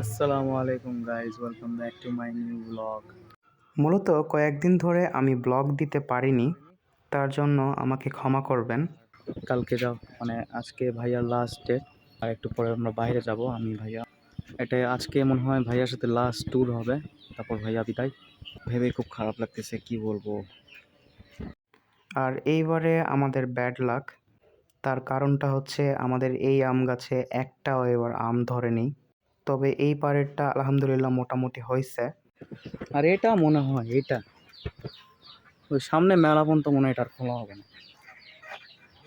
আসসালামু আলাইকুম guys welcome back to my new blog মূলত কয়েকদিন ধরে আমি ব্লগ দিতে পারিনি তার জন্য আমাকে ক্ষমা করবেন। কালকে যাও মানে আজকে ভাইয়ার লাস্ট ডে আর একটু পরে আমরা বাইরে যাব আমি ভাইয়া। এটা আজকে মনে হয় ভাইয়ার সাথে লাস্ট ট্যুর হবে তারপর ভাইয়া বিদায়। ভেবে খুব খারাপ লাগতেছে কি বলব? আর এইবারে আমাদের ব্যাড লাক তার কারণটা হচ্ছে আমাদের এই আম গাছে একটাও এবার আম ধরেনি। তবে এই পারেরটা আলহামদুলিল্লাহ মোটামুটি হয়েছে। আর এটা মনে হয় এটা। ওই সামনে মেলা পর্যন্ত মনে হয় এটা আর খোলা হবে না।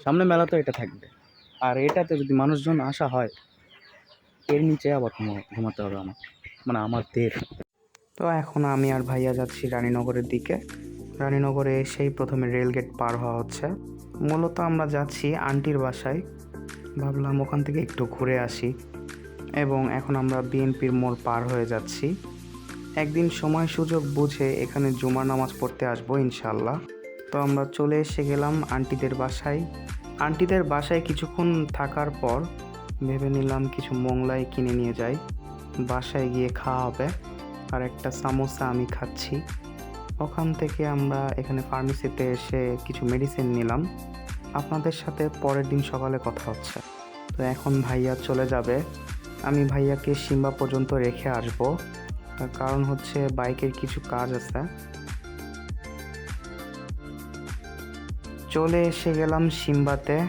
সামনে মেলা তো এটা থাকবে। আর এটাতে যদি মানুষজন আসা হয় এর নিচে আবার ঘুমা- ঘুমাতে হবে আমার মানে আমার আমাদের। তো এখন আমি আর ভাইয়া যাচ্ছি রানীনগরের দিকে। রানীনগরে এসেই প্রথমে রেলগেট পার হওয়া হচ্ছে। মূলত আমরা যাচ্ছি আন্টির বাসায়। ভাবলাম ওখান থেকে একটু ঘুরে আসি। এবং এখন আমরা বিএনপির মোড় পার হয়ে যাচ্ছি। একদিন সময় সুযোগ বুঝে এখানে জুমার নামাজ পড়তে আসব ইনশাল্লাহ তো আমরা চলে এসে গেলাম আন্টিদের বাসায়। আন্টিদের বাসায় কিছুক্ষণ থাকার পর ভেবে নিলাম কিছু মোংলাই কিনে নিয়ে যাই। বাসায় গিয়ে খাওয়া হবে আর একটা সামোসা আমি খাচ্ছি। ওখান থেকে আমরা এখানে ফার্মেসিতে এসে কিছু মেডিসিন নিলাম। আপনাদের সাথে পরের দিন সকালে কথা হচ্ছে। তো এখন ভাইয়া চলে যাবে। আমি ভাইয়াকে সিম্বা পর্যন্ত রেখে আসব। কারণ হচ্ছে বাইকের কিছু কাজ আছে। চলে এসে গেলাম সিম্বাতে।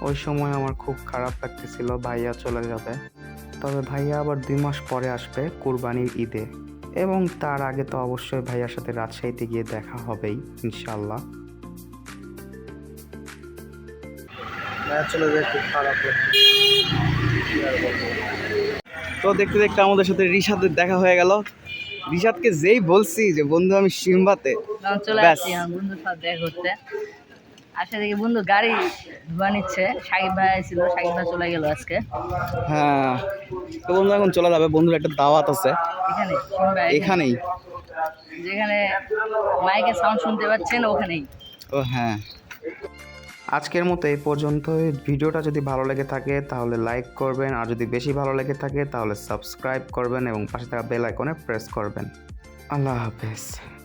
ওই সময় আমার খুব খারাপ লাগতেছিল, ভাইয়া চলে যাবে। তবে ভাইয়া আবার দুই মাস পরে আসবে কুরবানির ঈদে। এবং তার আগে তো অবশ্যই ভাইয়ার সাথে রাজশাহীতে গিয়ে দেখা হবেই ইনশাল্লাহ চলে যায় খুব খারাপ তো দেখতে দেখতে আমাদের সাথে রিশাদের দেখা হয়ে গেল। রিশাদকে যেই বলছি যে বন্ধু আমি সিম্বাতে। চলে। আসছি আমার বন্ধুর সাথে দেখা করতে। আসে দেখি বন্ধু গাড়ি ধোয়া নিচ্ছে। সাকিব ভাই ছিল সাকিব ভাই চলে গেল আজকে। হ্যাঁ। তো বন্ধু এখন চলে যাবে। বন্ধুর একটা দাওয়াত আছে। এখানে। এখানেই। যেখানে মাইকে সাউন্ড শুনতে পাচ্ছেন ওখানেই। ও হ্যাঁ। আজকের মতো এই পর্যন্ত ভিডিওটা যদি ভালো লেগে থাকে, তাহলে লাইক করবেন। আর যদি বেশি ভালো লেগে থাকে, তাহলে সাবস্ক্রাইব করবেন এবং পাশে থাকা বেল আইকনে প্রেস করবেন। আল্লাহ হাফেজ।